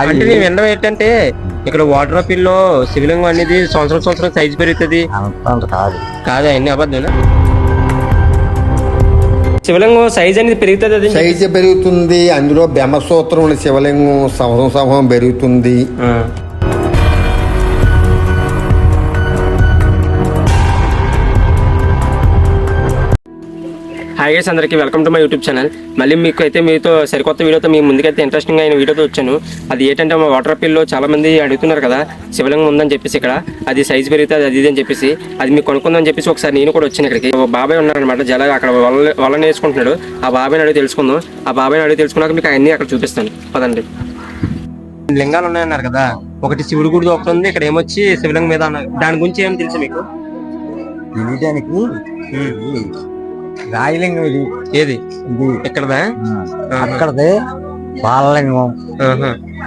అంటే నేను వినడం ఏంటంటే ఇక్కడ వాటర్ పిల్లో శివలింగం అనేది సంవత్సరం సంవత్సరం సైజ్ పెరుగుతుంది. అంత కాదు. కాదా అన్ని అబద్ధం శివలింగం సైజ్ అనేది పెరుగుతుంది అది సైజు పెరుగుతుంది అందులో బ్రహ్మసూత్రం ఉన్న శివలింగం సంవత్సరం సంవత్సరం పెరుగుతుంది. హాయ్ గైస్ అందరికీ welcome to my YouTube channel మళ్ళీ మీకు అయితే మీతో సరికొత్త వీడియోతో మీ ముందుకైతే ఇంట్రెస్టింగ్ అయిన వీడియోతో వచ్చాను. అది ఏంటంటే మా వాటర్ పిల్లో చాలా మంది అడుగుతున్నారు కదా శివలింగం ఉందని చెప్పేసి ఇక్కడ. అది సైజ్ పెరుగుతుంది అది ఇది అని చెప్పేసి. అది మీకు కొనుక్కుందని చెప్పేసి ఒకసారి నేను కూడా వచ్చాను ఇక్కడికి. ఒక బాబాయ్ ఉన్నారనమాట జల అక్కడ వల్ల వల్ల నేర్చుకుంటున్నాడు ఆ బాబాయ్ని అడిగి తెలుసుకుందాం. ఆ బాబాయ్ని అడిగి తెలుసుకున్నాక మీకు అన్ని అక్కడ చూపిస్తాను. పదండి. లింగాలు ఉన్నాయన్నారు కదా ఒకటి శివుడి గుడి ఒకటి ఉంది ఇక్కడ ఏమొచ్చి శివలింగం మీద దాని గురించి ఏం తెలుసు మీకు? తెలియడానికి రాయలింగం ఇది. ఏది? ఇది. ఎక్కడదా? అక్కడది బాలలింగం.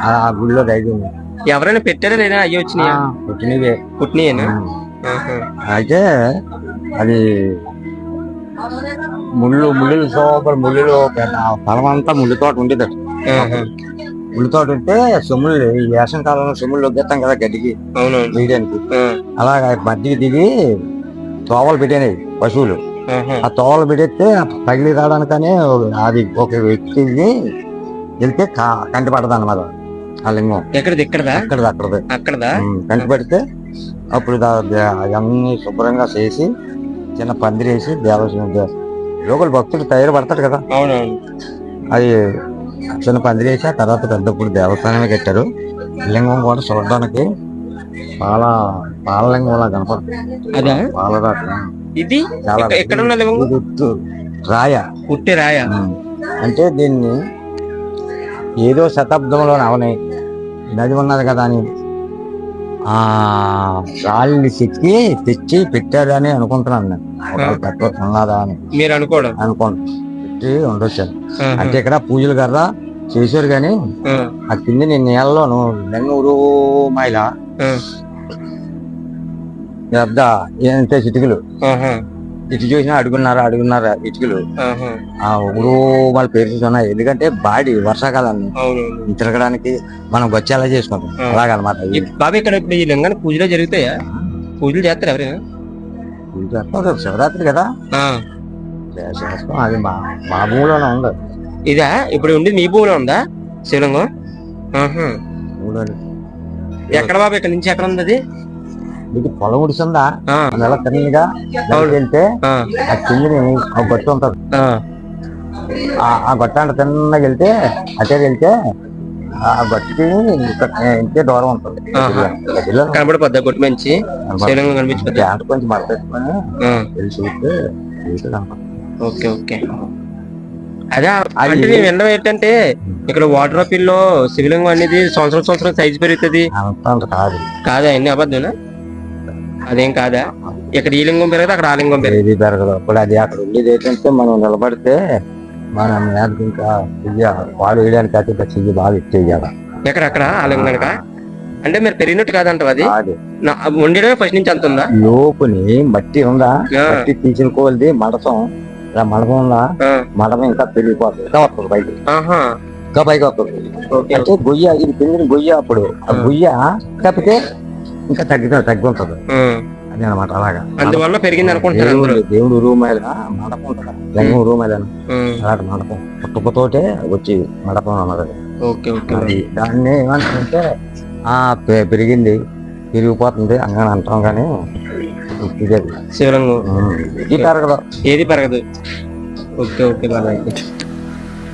ఆ గుడిలో రైలింగం ఎవరైనా పెట్టారా లేదా? అయ్యి వచ్చినాయా? పుట్టినవే. పుట్టినాయేనా. అయితే అది ముళ్ళు ముళ్ళు సోపర్ ముళ్ళు పొలం అంతా ముళ్ళు తోట ఉండేది. ముళ్ళు తోట ఉంటే సొమ్ములు ఈ వేసం కాలంలో సొమ్ములు ఒగ్గేస్తాం కదా గడ్డికి. వేయడానికి. అలాగా మధ్యకి దిగి తోవలు పెట్టినాయి పశువులు. ఆ తోవలు పెట్టేస్తే పగిలి రావడానికనే అది ఒక వ్యక్తిని వెళ్తే కంటి పడదు అనమాట ఆ లింగం. ఎక్కడది? ఎక్కడదా అక్కడది అక్కడది. అక్కడదా? ఉమ్, కంటి పెడితే అప్పుడు అవన్నీ శుభ్రంగా చేసి చిన్న పందిరేసి దేవస్థానం లోకల్ భక్తుడు తయారు పడతాడు కదా. అది చిన్న పందిరేసి ఆ తర్వాత పెద్దప్పుడు దేవస్థానమే కట్టారు. లింగం కూడా చూడడానికి చాలా పాలలింగంలా కనపడుతుంది. అదా? పాలరాట ఇది ఎక్కడ ఉన్న లింగం ఇది ఉత్తు రాయ. పుట్టి రాయ. అంటే దీన్ని ఏదో శతాబ్దంలో అవని. నది ఉన్నది కదా అని. ఆ రాళ్ళని చెక్కి తెచ్చి పెట్టారు అని అనుకుంటున్నాను నేను. ఒకవేళ పెట్ట ఉన్నదా అని. మీరు అనుకోవడం? అనుకోండి పెట్టి ఉండొచ్చు. అంటే ఇక్కడ పూజలు కదా చేశారు కానీ ఆ. కింద నేను నీళ్ళలోను నెంగూరు మైల. పెద్ద ఏంటే చిటికలు. ఇటు చూసినా అడుగున్నారా అడుగున్నారా ఇటుకలు? ఊరు వాళ్ళ పేరు ఉన్నాయి ఎందుకంటే బాడీ వర్షాకాలాన్ని తిరగడానికి మనం వచ్చేలా చేసుకుంటాం. అలాగనమాట బాబా ఇక్కడ ఇప్పుడు ఈ లింగాన్ని పూజలో జరుగుతాయా? పూజలు చేస్తారు ఎవరైనా? శివరాత్రి కదా. చేస్తాం అది మా మా భూమిలోనే ఉంది. ఇదా? ఇప్పుడు ఉండేది మీ భూమిలో ఉందా శివలింగం. ఎక్కడ బాబా? ఇక్కడ నుంచి ఎక్కడ ఉంది అది? ఇది పొలం ఉడిసిందా ఆ. నెల తిన్నగా. వెళ్తే ఆ. ఆ కిందని ఒక గట్టు ఉంటుంది. ఆ. ఆ- ఆ గట్ట అంటే తిన్నగా వెళ్తే అటే వెళ్తే ఆ గట్టుకి ఇక్కడ ఇంతే దూరం ఉంటుంది. కనబడిపోద్దా గుట్టి మంచి? కొంచెం మడతెట్టుకొని ఆ. వెళ్ళి చూస్తే. Okay okay. అదే అంటే నేను వినడం ఏంటంటే ఇక్కడ వాటర్ పిల్లో శివలింగం అనేది సంవత్సరం సంవత్సరం సైజ్ పెరుగుతుంది. కాదు. కాదా అన్ని అబద్ధం అదేం కాదా? ఇక్కడ ఈ లింగం పెరగదు అక్కడ ఆ లింగం పెరగదు ఏది పెరగదు. అప్పుడు అది అక్కడ ఉండేది ఏంటంటే మనం నిలబడితే మన మీదకి ఇంకా చెయ్య పాలు వేయడానికి చెయ్యి బాగా ఇచ్చేయాలి ఎక్కడ అక్కడ ఆ లింగం కనుక అంటే మీరు పెరిగినట్టు కాదంటావు అది? ఉండడమే ఫస్ట్ నుంచి అంత ఉందా? లోపుని మట్టి ఉందా. మట్టి తీసిన కోల్ది మడసం. ఇలా మడసం ఉందా? ఆ. మడమ ఇంకా పెరిగిపోతుంది. ఇంకా వస్తుంది ఆహా. ఇంకా పైకి వస్తుంది. అంటే గొయ్య ఇది కింద గొయ్య అప్పుడు. ఆ గొయ్య తప్పితే ఇంకా తగ్గుతుంది తగ్గుంటది. అది అనమాట అలాగా. అందువల్ల పెరిగింది అనుకుంటున్నారు అందరూ. దేవుడు దేవుడు రూమ్ మీద మండపం లింగం రూమ్ ఆ. అలాంటి మండపం. పుట్టుకతోటే వచ్చి మండపం అన్నది. Okay okay. అది దాన్ని ఏమంటారంటే ఆ పెరిగింది పెరిగిపోతుంది అని అంటాం కానీ ఇది. అది. శివలింగం. ఉమ్. ఇది పెరగదు. ఏది పెరగదు? ఓకే ఓకే బాబాయ్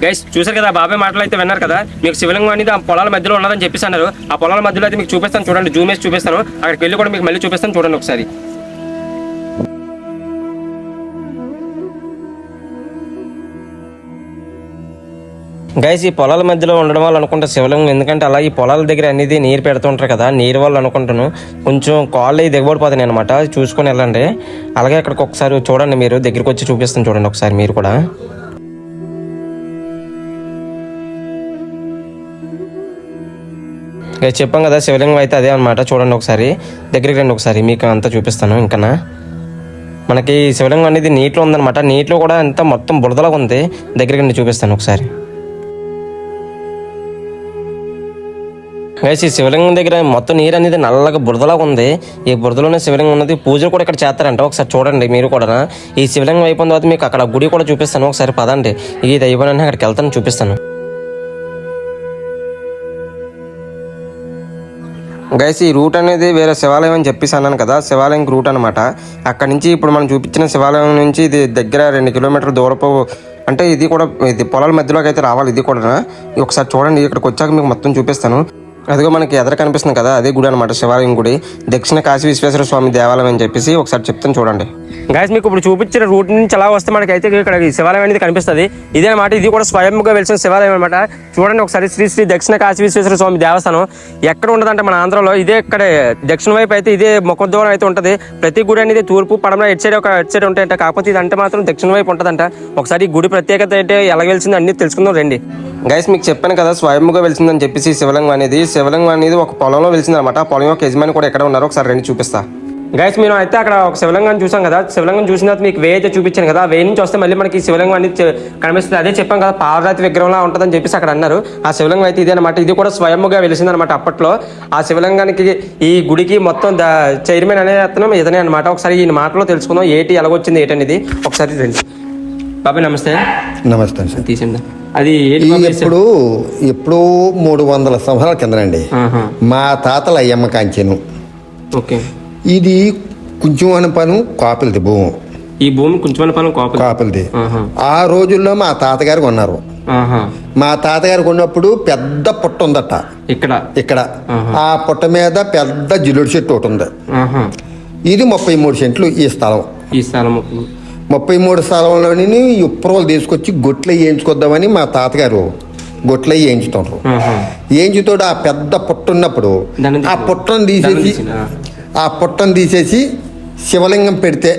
గైస్ చూసారు కదా బాబాయ్ మాటలు అయితే విన్నారు కదా. మీకు శివలింగం అనేది ఆ పొలాల మధ్యలో ఉన్నదని చెప్పేసి అన్నారు. ఆ పొలాల మధ్యలో అయితే మీకు చూపిస్తాను చూడండి జూమ్ వేసి చూపిస్తాను. అక్కడికి వెళ్ళి కూడా మీకు మళ్ళీ చూపిస్తాను చూడండి ఒకసారి. గైస్ ఈ పొలాల మధ్యలో ఉండడం వల్ల అనుకుంటా శివలింగం ఎందుకంటే అలా ఈ పొలాల దగ్గర అనేది నీరు పెడుతుంటారు కదా నీరు వల్ల అనుకుంటాను. కొంచెం కాళ్ళు దిగబడిపోతాయి అనమాట చూసుకొని వెళ్ళండి. అలాగే అక్కడికి ఒకసారి చూడండి మీరు దగ్గరికి వచ్చి చూపిస్తాను చూడండి ఒకసారి మీరు కూడా. చెప్పాం కదా శివలింగం అయితే అదే అనమాట చూడండి ఒకసారి. దగ్గరికి రండి ఒకసారి. మీకు అంతా చూపిస్తాను ఇంకనా? మనకి శివలింగం అనేది నీటిలో ఉందన్నమాట. నీటిలో కూడా అంతా మొత్తం బురదలాగా ఉంది. దగ్గరికి రండి చూపిస్తాను ఒకసారి. గైస్ ఈ శివలింగం దగ్గర మొత్తం నీరు అనేది నల్లగా బురదలాగా ఉంది. ఈ బురదలోనే శివలింగం ఉన్నది. పూజలు కూడా ఇక్కడ చేస్తారంట. ఒకసారి చూడండి మీరు కూడా ఈ శివలింగం అయిపోయిన తర్వాత మీకు అక్కడ గుడి కూడా చూపిస్తాను. ఒకసారి పదండి. ఇది అయిపోయినా అక్కడికి వెళ్తాను చూపిస్తాను. గైస్ ఈ రూట్ అనేది వేరే శివాలయం అని చెప్పేసి అన్నాను కదా శివాలయం రూట్ అనమాట అక్కడ నుంచి ఇప్పుడు మనం చూపించిన శివాలయం నుంచి ఇది దగ్గర రెండు కిలోమీటర్ల దూరపు అంటే ఇది కూడా ఇది పొలాల మధ్యలోకి అయితే రావాలి ఇది కూడా. ఒకసారి చూడండి ఇక్కడికి వచ్చాక మీకు మొత్తం చూపిస్తాను. అదిగో మనకి ఎదర కనిపిస్తుంది కదా అదే గుడి అనమాట శివాలయం గుడి. దక్షిణ కాశీ విశ్వేశ్వర స్వామి దేవాలయం అని చెప్పేసి ఒకసారి చెప్తాను చూడండి. గాయస్ మీకు ఇప్పుడు చూపించిన రూట్ నుంచి అలా వస్తే మనకి అయితే ఇక్కడ శివాలయం అనేది కనిపిస్తుంది. ఇదే అనమాట ఇది కూడా స్వయంగా వెలిసిన శివాలయం అనమాట చూడండి ఒకసారి శ్రీ శ్రీ దక్షిణ కాశీ విశ్వేశ్వర స్వామి దేవస్థానం. ఎక్కడ ఉండదంటే మన ఆంధ్రలో ఇదే ఇక్కడ దక్షిణ వైపు అయితే ఇదే ముఖ దూరం అయితే ఉంటుంది. ప్రతి గుడి అనేది తూర్పు పడమర ఎట్ సైడ్ ఒక ఎట్ సైడ్ ఉంటాయంట. కాకపోతే ఇది అంటే మాత్రం దక్షిణ వైపు ఉంటుందంట. ఒకసారి గుడి ప్రత్యేకత అయితే ఎలా వెలిసింది అన్ని తెలుసుకుందాం రండి. గైస్ మీకు చెప్పాను కదా స్వయంగా వెలిసిందని చెప్పేసి శివలింగం అనేది. శివలింగం అనేది ఒక పొలంలో వెలిసింది అనమాట ఆ పొలం యొక్క యజమాని కూడా ఎక్కడ ఉన్నారో ఒకసారి రండి చూపిస్తా. గైస్ మేము అయితే అక్కడ ఒక శివలింగం చూసాం కదా. శివలింగం చూసిన తర్వాత మీకు వే అయితే చూపించాను కదా. వే నుంచి వస్తే మళ్ళీ మనకి శివలింగం అనేది కనిపిస్తుంది. అదే చెప్పాం కదా పార్వతి విగ్రహంలా ఉంటుందని చెప్పేసి అక్కడ అన్నారు. ఆ శివలింగం అయితే ఇదే అనమాట ఇది కూడా స్వయంగా వెలిసింది అనమాట అప్పట్లో. ఆ శివలింగానికి ఈ గుడికి మొత్తం చైర్మన్ అనే అతను ఇతనే అనమాట ఒకసారి ఈ మాటలో తెలుసుకుందాం. ఏటి ఎలాగొచ్చింది ఏటనేది. ఒకసారి రండి. బాబాయ్ నమస్తే. నమస్తే సార్. తీసిందా అది బాబాయ్? ఎప్పుడు ఎప్పుడు మూడు వందల సంవత్సరాల కిందనండి. మా తాతల అయ్యమ్మ కాంచెను. ఓకే. ఇది కొంచెం అని పను కాపులది భూమి. ఈ భూమి కొంచెం పాలెం కోపం కాపులది. ఆ రోజుల్లో మా తాతగారు కొన్నారు. మా తాతగారు కొన్నప్పుడు పెద్ద పుట్ట ఉందట. ఇక్కడ? ఇక్కడ. ఆ పుట్ట మీద పెద్ద జిలుడు చెట్టు ఒకటి ఉంది. ఇది ముప్పై మూడు సెంట్లు ఈ స్థలం. ఈ స్థలం ముప్పై మూడు స్థలంలోని ఉప్పరవలు తీసుకొచ్చి గొట్లు వేయించుకొద్దామని మా తాతగారు గొట్లు వేయించుతుండ్రు ఆహా. ఏంచుతోడు ఆ పెద్ద పుట్ట ఉన్నప్పుడు ఆ పుట్టను తీసేసి. ఆ పుట్టను తీసేసి శివలింగం పెడితే.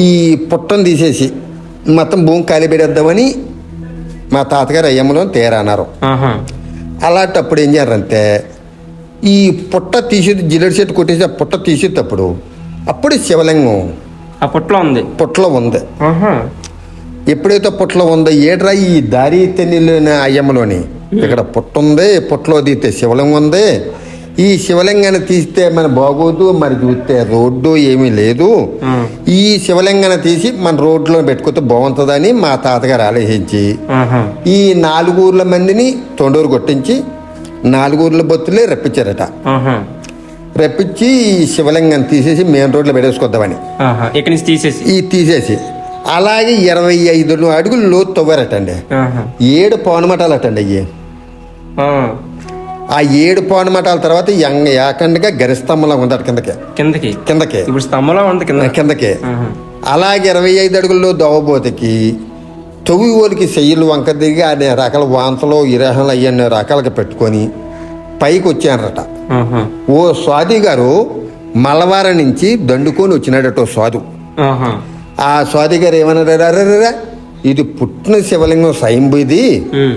ఈ పుట్టను తీసేసి మొత్తం భూమి ఖాళీ పెడేద్దామని మా తాతగారు అయ్యమ్మలో తేరన్నారు. అలాంటప్పుడు ఏం చేయారంటే ఈ పుట్ట తీసి జిల్లడి చెట్టు కొట్టేసి ఆ పుట్ట తీసేటప్పుడు అప్పుడు శివలింగం ఆ పుట్లో ఉంది పుట్టలో ఉంది. ఎప్పుడైతే పుట్టలో ఉందో ఏడ్రా ఈ దారి తెన్నిలోని అయ్యమ్మలోని ఇక్కడ పుట్ట ఉంది పుట్టలో తీస్తే శివలింగం ఉంది ఈ శివలింగాన్ని తీస్తే మన బాగోదు మరి చూస్తే రోడ్డు ఏమీ లేదు. ఈ శివలింగాన్ని తీసి మన రోడ్లో పెట్టుకుంటే బాగుంటుందని మా తాతగారు ఆలోచించి. ఈ నాలుగు ఊర్ల మందిని తొండూరు కొట్టించి నాలుగు ఊర్ల బొత్తులే రప్పించారట. రప్పించి ఈ శివలింగాన్ని తీసేసి మెయిన్ రోడ్లో పెట్టేసుకొద్దామని. ఇక్కడి నుంచి తీసేసి ఈ తీసేసి అలాగే ఇరవై ఐదు అడుగులు లోతు తవ్వారటండి. ఏడు పౌనమటాలటండి అయ్యి ఆ. ఏడు పౌనమటాల తర్వాత యంగ ఏకండగా గరిస్తంభంలో ఉందట కిందకి కిందకి కిందకి ఇప్పుడు స్తంభంలో ఉంది కింద కిందకి. అలాగే ఇరవై ఐదు అడుగుల్లో దవ్వబోతకి తొవ్వి ఓలికి చెయ్యలు వంక దిగి అనే రకాల వాంతలు ఇరహలు అయ్యన్ని రకాలుగా పెట్టుకొని పైకి వచ్చారట. ఓ స్వాతి గారు మలవారం నుంచి దండుకొని వచ్చినాడట ఓ స్వాదు. ఆ స్వాతి గారు ఏమన్నారా ఇది పుట్టిన శివలింగం స్వయంభూ ఇది ఉమ్.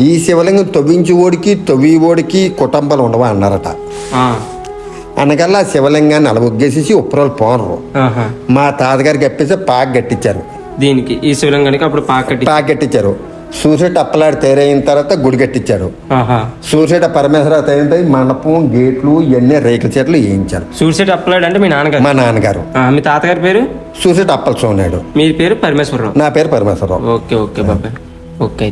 ఈ శివలింగం తవ్వించి ఓడికి తవ్వి ఓడికి కుటుంబాలు ఉండవా అన్నారట ఆ. అనకల్లా ఆ శివలింగాన్ని అలవొగ్గేసేసి ఉప్పరాలు పోనరు. మా తాతగారికి చెప్పేసి పాక గట్టించారు దీనికి ఈ శివలింగానికి అప్పుడు పాకట్టి పాక గట్టించారు సూర్యుడు అప్పలాడి తయారైన తర్వాత గుడి కట్టించారు. సూర్యుడు పరమేశ్వర తయారైన తర్వాత మండపం గేట్లు ఇవన్నీ రేకుల చెట్లు వేయించారు. సూసైడ్ అప్లైడ్ అంటే మీ నాన్నగారు? మా నాన్నగారు. మీ తాతగారి పేరు? సూర్యుడు అప్పల సోనాడు మీ పేరు పరమేశ్వరరావు? నా పేరు పరమేశ్వరరావు. ఓకే ఓకే బాబాయ్. ఓకే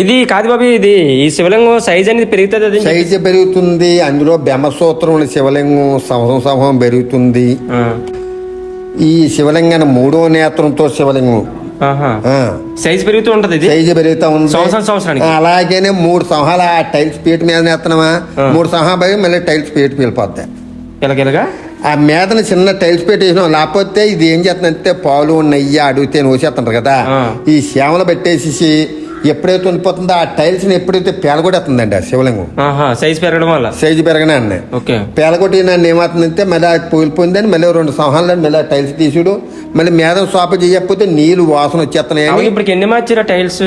ఇది కాదు బాబు ఇది ఈ శివలింగం సైజ్ అనేది పెరుగుతుంది అది? సైజు పెరుగుతుంది అందులో బ్రహ్మసూత్రం ఉన్న శివలింగం సంవత్సరం సంవత్సరం పెరుగుతుంది. ఈ శివలింగాన్ని మూడో నేత్రంతో శివలింగం. సైజ్ పెరుగుతూ ఉంటది సైజు పెరుగుతా ఉంది సంవత్సరం సంవత్సరానికి. అలాగనే మూడు సంవత్సరాలు ఆ టైల్స్ పీట మీద నేస్తున్నామా మూడు సంవత్సరాలు పోయి మళ్ళీ టైల్స్ పీట పీలిపోద్ది. ఎలాగెలగా ఆ మీదన చిన్న టైల్స్ పీట వేసినాం. లేకపోతే ఇది ఏం చేస్తుందంటే పాలు నెయ్యి అడిగితే నూసేస్తుంటారు కదా. ఈ సేవలు పెట్టేసి ఎప్పుడైతే ఉండిపోతుందో ఆ టైల్స్ని ఎప్పుడైతే పేలగొట్టేస్తుందండి ఆ శివలింగం? ఆహా సైజ్ పెరగడం వల్ల? Size పెరగనే okay. పేలగొట్టి నన్ను ఏమవుతుందంటే మళ్ళీ అది పోయిపోయిందని మళ్ళీ రెండు సంవత్సరాలు మళ్ళీ టైల్స్ తీసుడు. మళ్ళీ మీద సోప చేయకపోతే నీళ్ళు వాసన వచ్చేస్తున్నాయని. అవును ఇప్పుడు ఎన్ని మార్చారా టైల్స్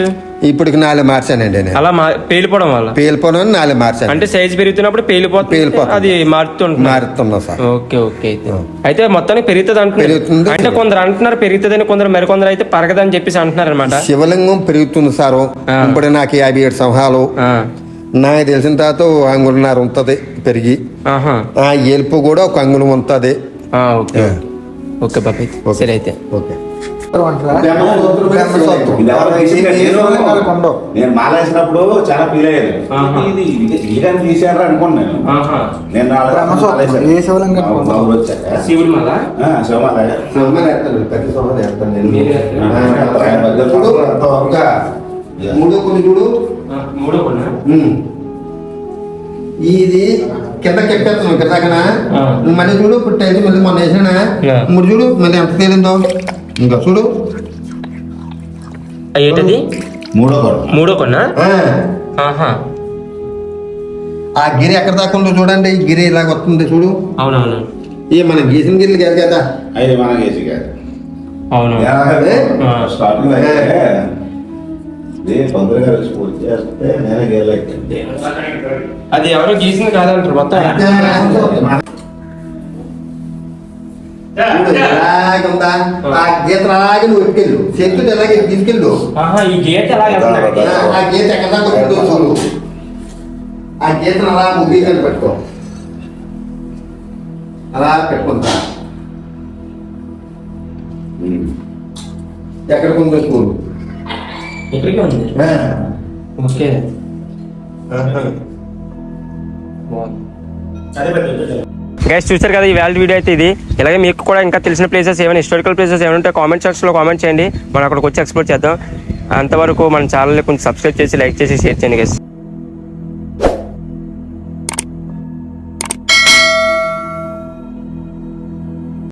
ఇప్పటికి నాలుగు మార్చానండి నేను. అలా పేలిపోవడం వల్ల? పేలిపోవడం నాలుగు మార్చాను. అంటే సైజ్ పెరుగుతున్నప్పుడు పేలిపోతుంది? పేలిపోతుంది. అది మారుతుంటుంది. మారుతున్నా సార్? ఓకే ఓకే అయితే. అయితే మొత్తానికి పెరుగుతుంది అంటున్నారు. అంటే కొందరు అంటున్నారు పెరుగుతుందని కొందరు మరికొందరు అయితే పెరగదని చెప్పేసి అంటున్నారు అనమాట శివలింగం పెరుగుతుంది సారు. ఇప్పుడు నాకు యాభై ఏడు సంవత్సరాలు. నాకు తెలిసిన తర్వాత అంగుళన్నర ఉంటుంది పెరిగి. ఆహా. ఆ ఎలుపు కూడా ఒక అంగుళం ఉంటుంది. ఓకే. ఓకే బాబాయ్. సరే అయితే. ఓకే? నేను మాలేసినప్పుడు చాలా ఫీల్ అయ్యాను. ఇది తీసారా అనుకున్నాను నేను మూడో కొన్ని చూడు మూడో కొన్నా. ఇది కింద కెప్పేస్తున్నావు కిందకన ఆ. మళ్ళీ చూడు ఇప్పుడు మళ్ళీ మొన్న వేసానా. మూడు చూడు మళ్ళీ ఎంత తేలిందో ఇంకా చూడు. ఆ, ఏంటది మూడో కొడు మూడో కొన్నా ఆ. గిరి ఎక్కడ దాకా ఉందో చూడండి. ఈ గిరి ఇలాగ వస్తుంది చూడు. అవునవును. ఈ మనం గీసిన గిరిలు కాదు కదా. అది మన కేసు కాదు. అవును. స్టార్టింగ్ గారు అది ఎవరో గీసింది కాదంటారు మొత్తం. ఆ. గీత అలాగే నువ్వు ఎట్టుకెళ్ళు చేతులు ఎలాగే తీసుకెళ్ళు. ఈ గీత ఆ, ఆ గీత ఎక్కడ దాకా వచ్చిందో చూడు. ఆ గీతను అలా పెట్టుకో. అలా పెట్టుకుంటా. ఎక్కడికి ఉందో చూడు ఇక్కడికే ఉంది. ఓకే. గైస్ చూసారు కదా ఈ వ్యాల్డ్ వీడియో అయితే ఇది. ఇలాగే మీకు కూడా ఇంకా తెలిసిన ప్లేసెస్ ఏమైనా హిస్టారికల్ ప్లేసెస్ ఏమైనా ఉంటే కామెంట్ సెక్షన్లో కామెంట్ చేయండి. మనం అక్కడికి వచ్చి ఎక్స్ప్లోర్ చేద్దాం. అంతవరకు మన ఛానల్ని కొంచెం సబ్స్క్రైబ్ చేసి లైక్ చేసి షేర్ చేయండి గైస్